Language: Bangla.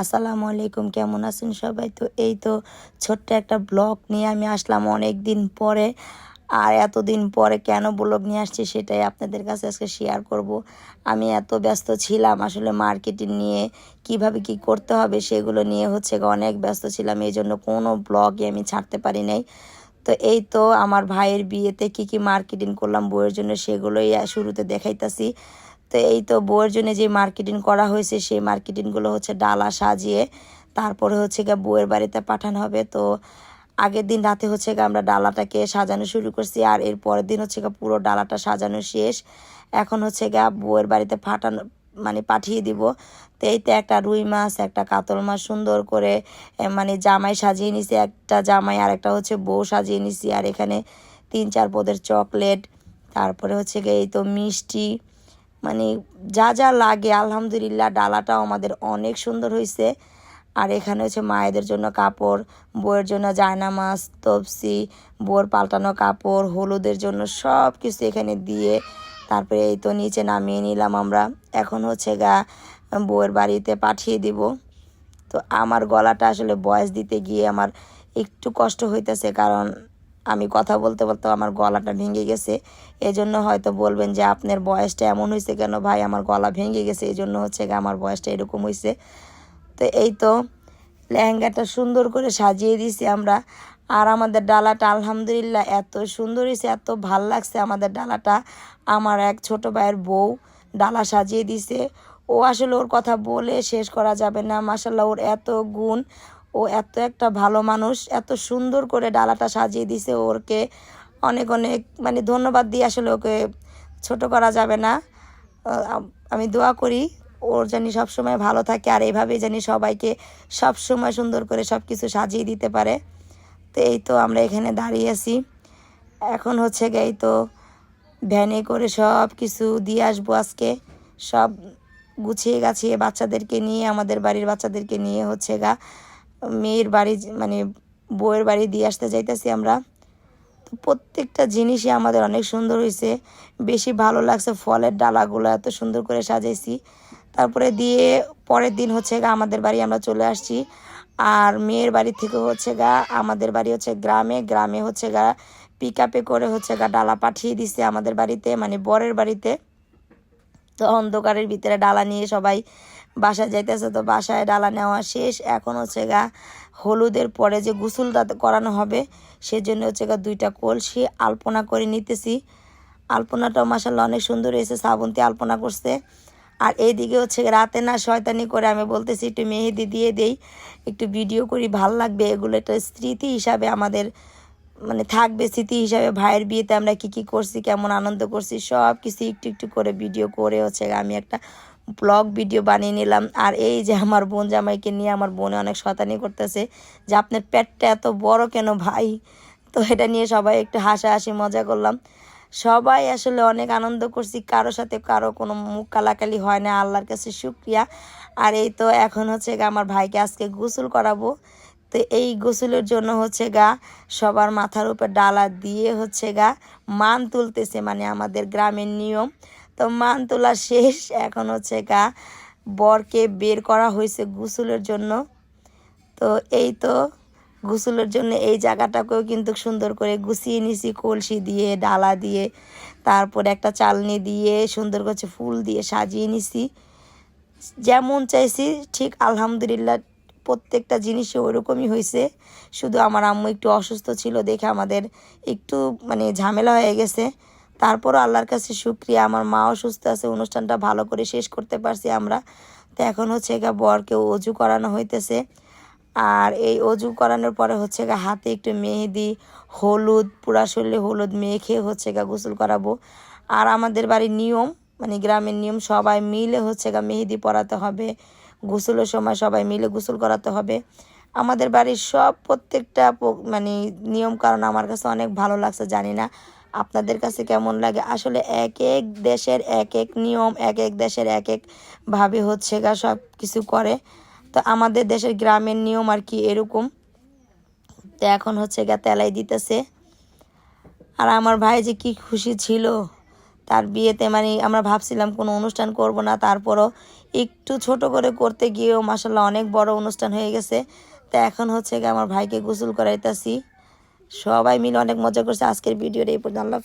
আসসালামু আলাইকুম, কেমন আছেন সবাই? তো এই তো ছোট্ট একটা ব্লগ নিয়ে আমি আসলাম অনেক দিন পরে। আর এতদিন পরে কেন ব্লগ নিয়ে আসছি সেটাই আপনাদের কাছে আজকে শেয়ার করব। আমি এত ব্যস্ত ছিলাম আসলে মার্কেটিং নিয়ে, কীভাবে কি করতে হবে সেগুলো নিয়ে হচ্ছে অনেক ব্যস্ত ছিলাম, এই জন্য কোনো ব্লগই আমি ছাড়তে পারি নাই। তো এই তো আমার ভাইয়ের বিয়েতে কি কি মার্কেটিং করলাম বইয়ের জন্য সেগুলোই শুরুতে দেখাইতাছি। তো এই তো বউয়ের জন্য যে মার্কেটিং করা হয়েছে, সেই মার্কেটিংগুলো হচ্ছে ডালা সাজিয়ে তারপরে হচ্ছে গিয়ে বউয়ের বাড়িতে পাঠানো হবে। তো আগের দিন রাতে হচ্ছে গিয়ে আমরা ডালাটাকে সাজানো শুরু করছি আর এর পরের দিন হচ্ছে গিয়ে পুরো ডালাটা সাজানো শেষ। এখন হচ্ছে গিয়ে বউয়ের বাড়িতে পাঠানো মানে পাঠিয়ে দিব। তো এইতে একটা রুই মাছ, একটা কাতল মাছ সুন্দর করে মানে জামাই সাজিয়ে নিছি, একটা জামাই আর একটা হচ্ছে বউ সাজিয়ে নিছি। আর এখানে তিন চার পদের চকলেট, তারপরে হচ্ছে গিয়ে এই তো মিষ্টি মানে যা যা লাগে, আলহামদুলিল্লাহ, ডালাটাও আমাদের অনেক সুন্দর হয়েছে আর এখানে হচ্ছে মায়েদের জন্য কাপড়, বউয়ের জন্য জায়নামাজ, তপসি বউয়ের পাল্টানো কাপড়, হলুদের জন্য সব কিছু এখানে দিয়ে তারপরে এই তো নিচে নামিয়ে নিলাম আমরা। এখন হচ্ছে গা, বউয়ের বাড়িতে পাঠিয়ে দিব। তো আমার গলাটা আসলে বয়স দিতে গিয়ে আমার একটু কষ্ট হইতেছে কারণ আমি কথা বলতে বলতে আমার গলাটা ভেঙে গেছে। এজন্য হয়তো বলবেন যে, আপনার বয়সটা এমন হয়েছে কেন ভাই? আমার গলা ভেঙে গেছে। এই জন্য হচ্ছে আমার বয়সটা এরকম হয়েছে। তো এই তো লেহেঙ্গাটা সুন্দর করে সাজিয়ে দিয়েছি আমরা। আর আমাদের ডালাটা আলহামদুলিল্লাহ এত সুন্দর হয়েছে, এত ভালো লাগছে আমাদের ডালাটা। আমার এক ছোট ভাইয়ের বউ ডালা সাজিয়ে দিছে ও আসলে ওর কথা বলে শেষ করা যাবে না। মাসাল্লাহ ওর এত গুণ। ও এত একটা ভালো মানুষ, এত সুন্দর করে ডালাটা সাজিয়ে দিছে ওরকে। অনেক অনেক মানে ধন্যবাদ দিয়ে আসলে ওকে ছোট করা যাবে না। আমি দোয়া করি ওর জানি সবসময় ভালো থাকে আর এইভাবেই জানি সবাইকে সব সময় সুন্দর করে সব কিছু সাজিয়ে দিতে পারে। তো এই তো আমরা এখানে দাঁড়িয়ে আছি। এখন হচ্ছে গিয়ে এই তো ভ্যানে করে সব কিছু দিয়ে আসব আজকে। সব গুছিয়ে গাছিয়ে বাচ্চাদেরকে নিয়ে, আমাদের বাড়ির বাচ্চাদেরকে নিয়ে হচ্ছে গা মেয়ের বাড়ি মানে বউয়ের বাড়ি দিয়ে আসতে যাইতেছি আমরা। তো প্রত্যেকটা জিনিসই আমাদের অনেক সুন্দর হয়েছে বেশি ভালো লাগছে ফলের ডালাগুলো এত সুন্দর করে সাজাইছি। তারপরে দিয়ে পরের দিন হচ্ছে গা আমাদের বাড়ি আমরা চলে আসছি। আর মেয়ের বাড়ি থেকে হচ্ছে গা আমাদের বাড়ি হচ্ছে গ্রামে। গ্রামে হচ্ছে গা পিক আপে করে হচ্ছে গা ডালা পাঠিয়ে দিছে আমাদের বাড়িতে মানে বরের বাড়িতে। তো অন্ধকারের ভিতরে ডালা নিয়ে সবাই বাসায় যাইতেছে তো বাসায় ডালা নেওয়া শেষ। এখন হচ্ছে গা হলুদের পরে যে গোসলটা করানো হবে, সেজন্য হচ্ছে গা দুইটা কলসি আলপনা করে নিতেছি। আলপনাটাও মাসাল্লাহ অনেক সুন্দর হয়েছে শ্রাবন্তী আলপনা করছে। আর এইদিকে হচ্ছে রাতে না শয়তানি করে আমি বলতেছি, একটু মেহেদি দিয়ে দেই, একটু ভিডিও করি, ভালো লাগবে। এগুলো একটা স্মৃতি হিসাবে আমাদের মানে থাকবে স্মৃতি হিসাবে ভাইয়ের বিয়েতে আমরা কি কি করছি, কেমন আনন্দ করছি সব কিছু একটু একটু করে ভিডিও করে হচ্ছে আমি একটা ব্লগ ভিডিও বানিয়ে নিলাম। আর এই যে আমার বোন জামাইকে নিয়ে আমার বোনে অনেক শতানি করতেছে। যে আপনার পেটটা এত বড় কেন ভাই? তো এটা নিয়ে সবাই একটু হাসাহাসি, মজা করলাম। সবাই আসলে অনেক আনন্দ করছি। কারোর সাথে কারও কোনো মুখ কালাকালি হয় না। আল্লাহর কাছে শুক্রিয়া। আর এই তো এখন হচ্ছে গা আমার ভাইকে আজকে গোসল করাবো। তো এই গোসলের জন্য হচ্ছে গা সবার মাথার উপর ডালা দিয়ে হচ্ছে গা মান তুলতেছে মানে আমাদের গ্রামের নিয়ম। তো মান তোলা শেষ। এখন হচ্ছে গা বরকে বের করা হয়েছে গোসলের জন্য। তো এই তো গোসলের জন্য এই জায়গাটাকেও কিন্তু সুন্দর করে গুছিয়ে নিছি, কলসি দিয়ে, ডালা দিয়ে, তারপর একটা চালনি দিয়ে সুন্দর করে ফুল দিয়ে সাজিয়ে নিছি। যেমন চাইছি, ঠিক আলহামদুলিল্লাহ প্রত্যেকটা জিনিসই ওরকমই হয়েছে। শুধু আমার আম্মু একটু অসুস্থ ছিল দেখে আমাদের একটু মানে ঝামেলা হয়ে গেছে। তারপরও আল্লাহর কাছে শুক্রিয়া। আমার মাও সুস্থ আছে, অনুষ্ঠানটা ভালো করে শেষ করতে পারছি আমরা। তো এখন হচ্ছে গা বরকে অজু করানো হইতেছে। আর এই অজু করানোর পরে হচ্ছে গা হাতে একটু মেহেদি, হলুদ, পুরা শরীরে হলুদ মেখে হচ্ছে গা গোসল করাবো। আর আমাদের বাড়ির নিয়ম মানে গ্রামের নিয়ম, সবাই মিলে হচ্ছে গা মেহেদি পরাতে হবে। গোসলের সময় সবাই মিলে গোসল করাতে হবে। আমাদের বাড়ির সব প্রত্যেকটা মানে নিয়ম কারণ আমার কাছে অনেক ভালো লাগছে, জানি না। আপনাদের কাছে কেমন লাগে? আসলে এক এক দেশের এক এক নিয়ম এক এক দেশের এক একভাবে হচ্ছে গা সব কিছু করে। তো আমাদের দেশের গ্রামের নিয়ম আর কি এরকম। তো এখন হচ্ছে গা তেলাই দিতেছে। আর আমার ভাই যে কি খুশি ছিল, তার বিয়েতে মানে আমরা ভাবছিলাম কোনো অনুষ্ঠান করব না। তারপরও একটু ছোট করে করতে গিয়েও মাসাল্লাহ অনেক বড় অনুষ্ঠান হয়ে গেছে। তো এখন হচ্ছে গিয়ে আমার ভাইকে গোসল করাইতাছি। সবাই মিলে অনেক মজা করছে। আজকের ভিডিওর এই পর্যন্ত। আল্লাহ